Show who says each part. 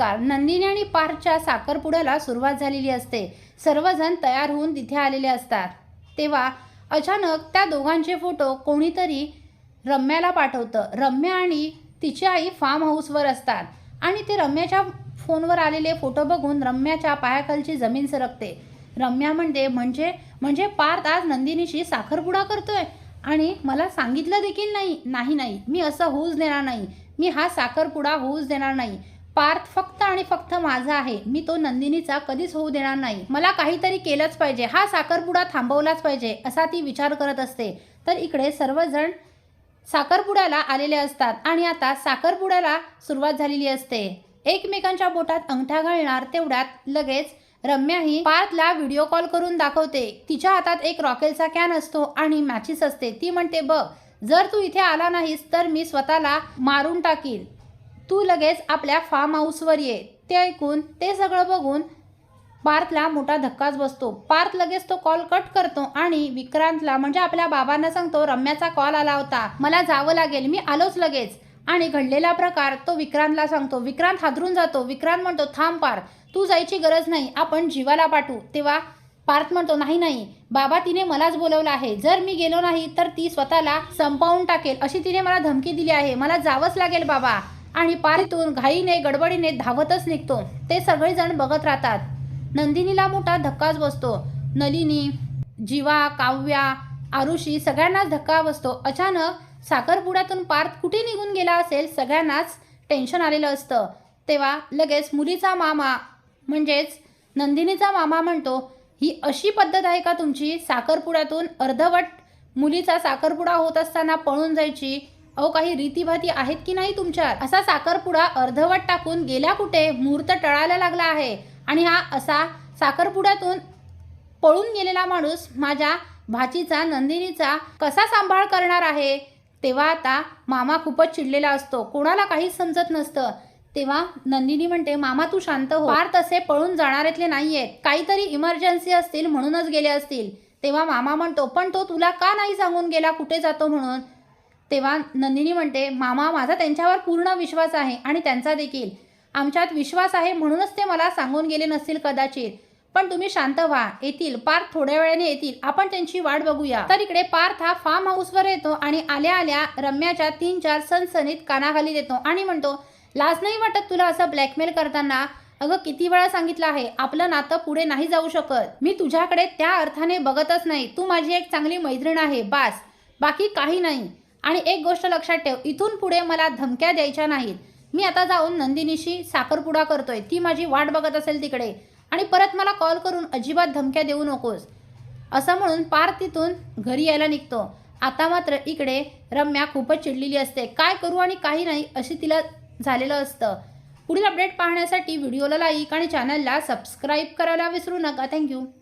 Speaker 1: नमस्कार. नंदिनी आणि पार्कच्या साखरपुड्याला सुरुवात झालेली असते. सर्वजण तयार होऊन तिथे आलेले असतात. तेव्हा अचानक त्या दोघांचे फोटो कोणीतरी रम्याला पाठवतं. रम्या आणि तिची आई फार्म हाऊसवर असतात आणि ते रम्याच्या फोनवर आलेले फोटो बघून रम्याच्या पायाखालची जमीन सरकते. रम्या म्हणते म्हणजे म्हणजे पार्थ आज नंदिनीशी साखरपुडा करतोय? आणि मला सांगितलं देखील नाही नाही नाही. मी असं होऊच देणार नाही. मी हा साखरपुडा होऊच देणार नाही. पार्थ फक्त आणि फक्त माझा आहे. मी तो नंदिनीचा कधीच होऊ देणार नाही. मला काहीतरी केलंच पाहिजे. हा साखरपुडा थांबवलाच पाहिजे असा ती विचार करत असते. तर इकडे सर्वजण साखरपुड्याला आलेले असतात आणि आता साखरपुड्याला सुरुवात झालेली असते. एकमेकांच्या बोटात अंगठ्या घालणार तेवढ्यात लगेच रम्या ही पार्थला व्हिडिओ कॉल करून दाखवते. तिच्या हातात एक रॉकेलचा कॅन असतो आणि मॅचिस असते. ती म्हणते बघ जर तू इथे आला नाहीस तर मी स्वतःला मारून टाकील. तू लगेच आपल्या फार्म हाऊसवर ये. ते ऐकून ते सगळं बघून पार्थला मोठा धक्काच बसतो. पार्थ लगेच तो कॉल कट करतो आणि विक्रांतला म्हणजे आपल्या बाबांना सांगतो रम्याचा कॉल आला होता. मला जावं लागेल. मी आलोच लगेच. आणि घडलेला प्रकार तो विक्रांतला सांगतो. विक्रांत हादरून जातो. विक्रांत म्हणतो थांब पार्थ. तू जायची गरज नाही. आपण जीवाला पाठवू. तेव्हा पार्थ म्हणतो नाही नाही. बाबा तिने मलाच बोलवलं आहे. जर मी गेलो नाही तर ती स्वतःला संपवून टाकेल. अशी तिने मला धमकी दिली आहे. मला जावंच लागेल बाबा. आणि पारीतून घाईने गडबडीने धावतच निघतो. ते सगळेजण बघत राहतात. नंदिनीला मोठा धक्काच बसतो. नलिनी जीवा काव्या आरुषी सगळ्यांनाच धक्का बसतो. अचानक साखरपुड्यातून पार्थ कुठे निघून गेला असेल सगळ्यांनाच टेन्शन आलेलं असतं. तेव्हा लगेच मुलीचा मामा म्हणजेच नंदिनीचा मामा म्हणतो ही अशी पद्धत आहे का तुमची? साखरपुड्यातून अर्धवट मुलीचा साखरपुडा होत असताना पळून जायची अहो काही रीतीभाती आहेत की नाही तुमच्यात? असा साखरपुडा अर्धवट टाकून गेल्या कुठे? मुहूर्त टळायला लागला आहे. आणि हा असा साखरपुड्यातून पळून गेलेला माणूस माझ्या भाचीचा नंदिनीचा कसा सांभाळ करणार आहे? तेव्हा आता मामा खूपच चिडलेला असतो. कोणाला काहीच समजत नसतं. तेव्हा नंदिनी म्हणते मामा तू शांत हो. फार तसे पळून जाणाऱ्यातले नाही काहीतरी इमर्जन्सी असतील म्हणूनच गेले असतील. तेव्हा मामा म्हणतो पण तो तुला का नाही सांगून गेला? कुठे जातो म्हणून? तेव्हा नंदिनी म्हणते मामा माझा त्यांच्यावर पूर्ण विश्वास आहे आणि त्यांचा देखील. आमच्यात विश्वास आहे म्हणूनच ते मला सांगून गेले नसतील कदाचित. पण तुम्ही शांत व्हा. येतील. पार्थ थोड्या वेळाने येतील. आपण त्यांची वाट बघूया. तर इकडे पार्थ हा फार्म हाऊसवर येतो आणि आल्या आल्या रम्याच्या तीन चार सनसनीत कानाखाली देतो आणि म्हणतो लाज नाही वाटत तुला असं ब्लॅकमेल करताना? अगं किती वेळा सांगितलं आहे. आपलं नातं पुढे नाही जाऊ शकत. मी तुझ्याकडे त्या अर्थाने बघतच नाही. तू माझी एक चांगली मैत्रीण आहे. बास. बाकी काही नाही. आणि एक गोष्ट लक्षात ठेव इथून पुढे मला धमक्या द्यायच्या नाहीत. मी आता जाऊन नंदिनीशी साखरपुडा करतोय. ती माझी वाट बघत असेल तिकडे. आणि परत मला कॉल करून अजिबात धमक्या देऊ नकोस. असं म्हणून पार तिथून घरी यायला निघतो. आता मात्र इकडे रम्या खूपच चिडलेली असते. काय करू आणि काही नाही अशी तिला झालेलं असतं. पुढील अपडेट पाहण्यासाठी व्हिडिओला लाईक आणि चॅनलला सबस्क्राईब करायला विसरू नका. थँक्यू